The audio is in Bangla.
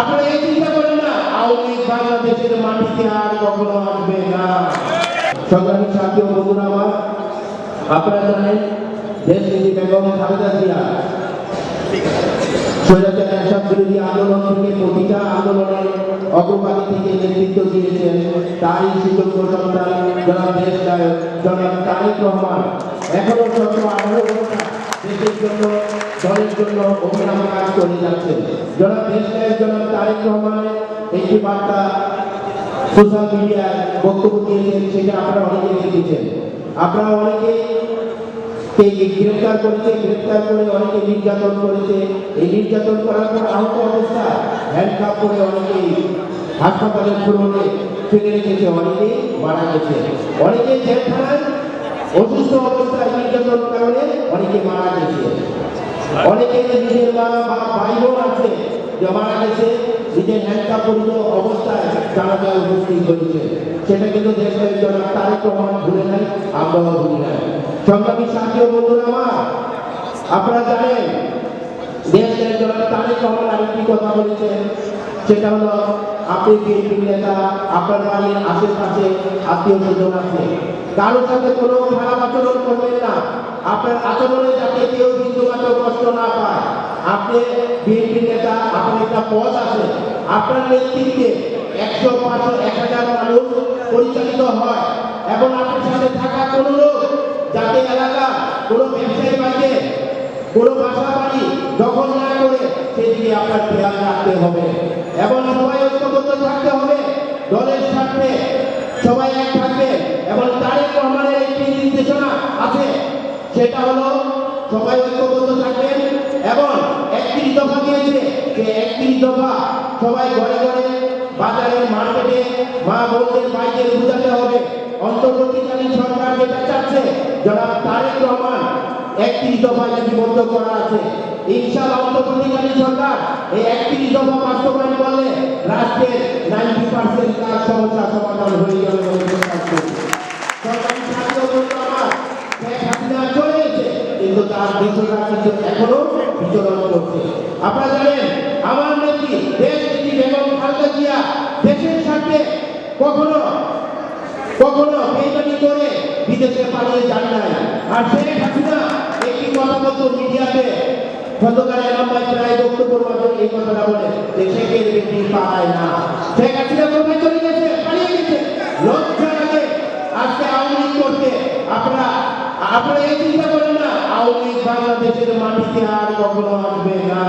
আপনারা এই চিন্তা করেন না, আওয়ামী লীগ বাংলাদেশের মাটিতে আর কখনো আসবে না। সংগ্রামী সাথী বন্ধুরা আমার, আপনারা জানেন দেশ বেগম খালেদা জিয়া স্বৈরাচার এসব আন্দোলনের অগ্রগতি থেকে নেতৃত্ব দিয়েছেন তারই সুযোগ্য সন্তান জনাব দেশ নায়ক জনাব এখনও দলের জন্য অভিনব কাজ করে যাচ্ছেন। জনাব দেশ নায়ক জনাব তারেক রহমানের একটি বার্তা সোশ্যাল মিডিয়ায় বক্তব্য দিয়েছেন, সেটা আপনারা অনেকেই দেখেছেন। আপনারা অনেকেই কে গ্রেফতার করেছে গ্রেফতার করে অনেকে নির্যাতন করেছে। এই নির্যাতন করার পর আহত অবস্থায় হ্যান্ডকাপ করে অনেকেই হাসপাতালের ফ্লোরে ফেলে রেখেছে, অনেকেই মারা গেছে। অনেকে জেলখানায় অসুস্থ অবস্থায় নির্যাতন কারণে অনেকে মারা গেছে। অনেকে নিজের মা বা ভাই বোন আছে, যে মারা গেছে, নিজের পরিত অবস্থায় জানা যায় উপস্থিত হয়েছে সেটা কিন্তু দেশের জন্য তারেক রহমান ভুলে নাই, আমরাও ভুলি নাই। সংগ্রামী সাথী ও বন্ধুরা আমার, আপনারা জানেন দেশের জন্য তারেক রহমান আরেকটি কথা বলেছেন, সেটা হলো আপনি বিএনপি নেতা? আপনার বাড়ির আশেপাশে আত্মীয় স্বজন আছে? কারোর সাথে কোনো খারাপ আচরণ করবেন না। আপনার আচরণে যাতে কেউ মাত্র কষ্ট না পায়। আপনি বিএনপি নেতা, আপনার একটা পদ আছে। আপনার নেতৃত্বে একশো পাঁচশো এক হাজার মানুষ পরিচালিত হয়। এবং আপনার সাথে থাকা কোনো লোক যাতে এলাকা কোনো ব্যবসায়ী বাড়িতে কোনো বাসা বাড়ি দখল না করে, সেদিকে আপনার খেয়াল রাখতে হবে। এবং সেটা হলো, সবাই ঐক্যবদ্ধ থাকবেন এবং একত্রিশ দফা দিয়েছে যে একত্রিশ দফা সবাই ঘরে ঘরে বাজারে মার্কেটে মা বোনদের ভাইদের বুঝাতে হবে। অন্তর্বর্তীকালীন সরকার যেটা চাচ্ছে, জনাব তারেক রহমান একত্রিশ দফায় লিপিবদ্ধ করা আছে। ইনশাআল্লাহ অন্তর্বর্তীকালীন সরকার এই একত্রিশ দফা বাস্তবায়ন করলে রাষ্ট্রের নাইনটি পার্সেন্ট কাজ কিন্তু তার দেশরা কিন্তু এখনও বিচরণ করছে। আপনারা জানেন আমার নেত্রী দেশ নীতি বেগম খালেদা জিয়া দেশের স্বার্থে কখনো কখনো বেইমানি করে বিদেশে পালিয়ে যান নাই। আর শেখ হাসিনা একটি কথা বলতো মিডিয়াতে, গতকাল এলামায় প্রায় বক্তব্যের মাধ্যমে এই কথাটা বলে যে শেখের বেটি পালায় না। শেখ হাসিনা কোথায় চলে গেছে? পালিয়ে গেছে। লজ্জা লাগে আজকে আওয়ামী লীগ করতে আপনারা আপনারা এই চিন্তা করেন আওয়ামী বাংলাদেশের মাটিতে আর কখনো আসবে না।